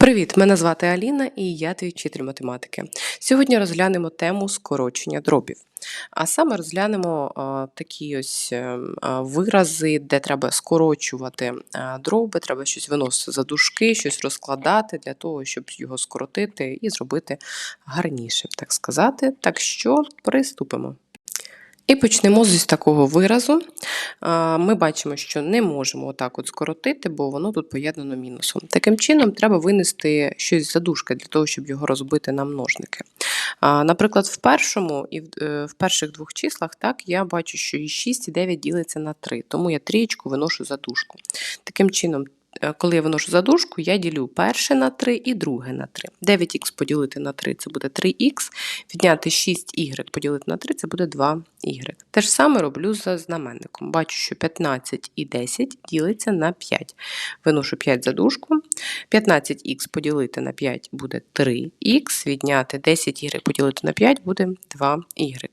Привіт, мене звати Аліна і я твій вчитель математики. Сьогодні розглянемо тему скорочення дробів. А саме розглянемо а, такі ось ем, а, вирази, де треба скорочувати а, дроби, треба щось виносити за дужки, щось розкладати для того, щоб його скоротити і зробити гарнішим, так сказати. Так що приступимо. І почнемо з такого виразу. Ми бачимо, що не можемо отак от скоротити, бо воно тут поєднано мінусом. Таким чином, треба винести щось за дужки для того, щоб його розбити на множники. Наприклад, в першому і в, е, перших двох числах так, я бачу, що і 6 і 9 ділиться на 3, тому я трієчку виношу за дужку. Таким чином, коли я виношу за дужку, я ділю перше на 3 і друге на 3. 9х поділити на 3 це буде 3х, відняти 6y поділити на 3 це буде 2y. Те ж саме роблю за знаменником. Бачу, що 15 і 10 ділиться на 5. Виношу 5 за дужку. 15х поділити на 5 буде 3х, відняти 10y поділити на 5 буде 2y.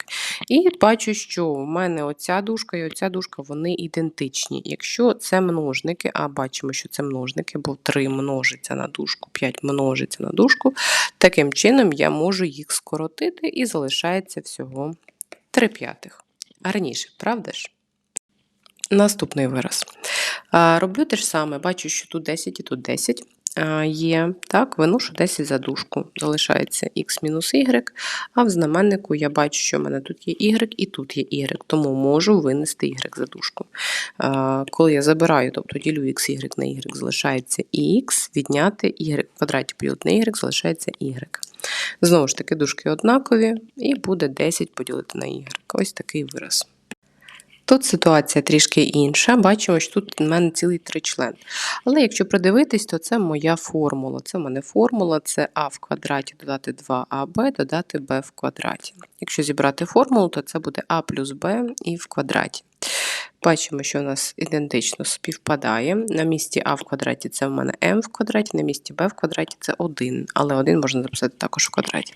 І бачу, що в мене оця дужка і оця дужка вони ідентичні. Якщо це множники, а бачимо, що це множники, бо 3 множиться на дужку, 5 множиться на дужку, таким чином я можу їх скоротити і залишається всього 3 п'ятих. Гарніше, правда ж? Наступний вираз. Роблю те ж саме, бачу, що тут 10 і тут 10 а, є. Так, виношу 10 за дужку. Залишається х мінус y, а в знаменнику я бачу, що в мене тут є y і тут є y, тому можу винести y за дужку. Коли я забираю, тобто ділю x, y на y, залишається x, відняти y в квадраті поділити на y, залишається y. Знову ж таки, дужки однакові, і буде 10 поділити на y. Ось такий вираз. Тут ситуація трішки інша. Бачимо, що тут в мене цілий тричлен. Але якщо придивитись, то це моя формула. Це в мене формула, це а в квадраті додати 2аб, додати Б в квадраті. Якщо зібрати формулу, то це буде а плюс Б і в квадраті. Бачимо, що у нас ідентично співпадає. На місці а в квадраті це в мене m в квадраті, на місці b в квадраті це 1, але 1 можна записати також в квадраті.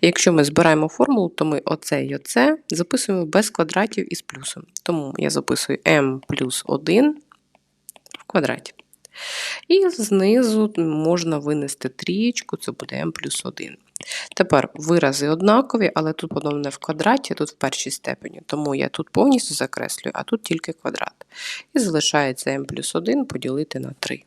Якщо ми збираємо формулу, то ми оце і оце записуємо без квадратів із плюсом. Тому я записую m плюс 1 в квадраті. І знизу можна винести трієчку, це буде m плюс 1. Тепер вирази однакові, але тут не в квадраті, тут в першій степені. Тому я тут повністю закреслюю, а тут тільки квадрат. І залишається m плюс 1 поділити на 3.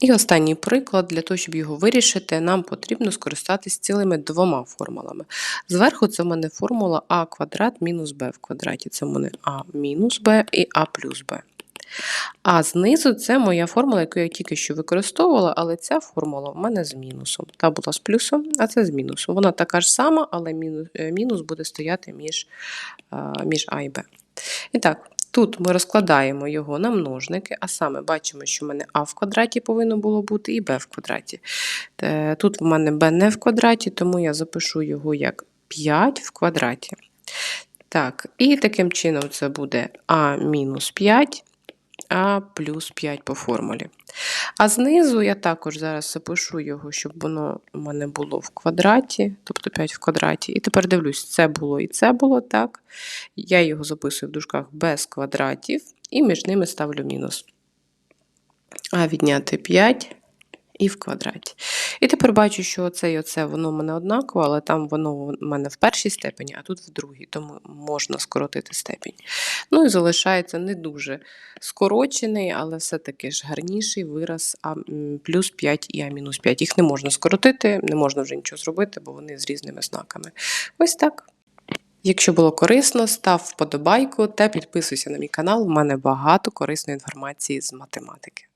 І останній приклад, для того, щоб його вирішити, нам потрібно скористатися цілими двома формулами. Зверху це в мене формула а квадрат мінус b в квадраті. Це в мене а мінус b і а плюс b. А знизу це моя формула, яку я тільки що використовувала, але ця формула в мене з мінусом. Та була з плюсом, а це з мінусом. Вона така ж сама, але мінус буде стояти між, між А і Б. І так, тут ми розкладаємо його на множники, а саме бачимо, що в мене А в квадраті повинно було бути і Б в квадраті. Е, тут в мене Б не в квадраті, тому я запишу його як 5 в квадраті. Так, і таким чином це буде А мінус 5 а плюс 5 по формулі. А знизу я також зараз запишу його, щоб воно у мене було в квадраті, тобто 5 в квадраті. І тепер дивлюсь, це було і це було так. Я його записую в дужках без квадратів, і між ними ставлю мінус. А відняти 5 і в квадраті. І тепер бачу, що оце і оце воно в мене однаково, але там воно в мене в першій степені, а тут в другій, тому можна скоротити степінь. Ну і залишається не дуже скорочений, але все-таки ж гарніший вираз А плюс 5 і А мінус 5. Їх не можна скоротити, не можна вже нічого зробити, бо вони з різними знаками. Ось так. Якщо було корисно, став вподобайку та підписуйся на мій канал. У мене багато корисної інформації з математики.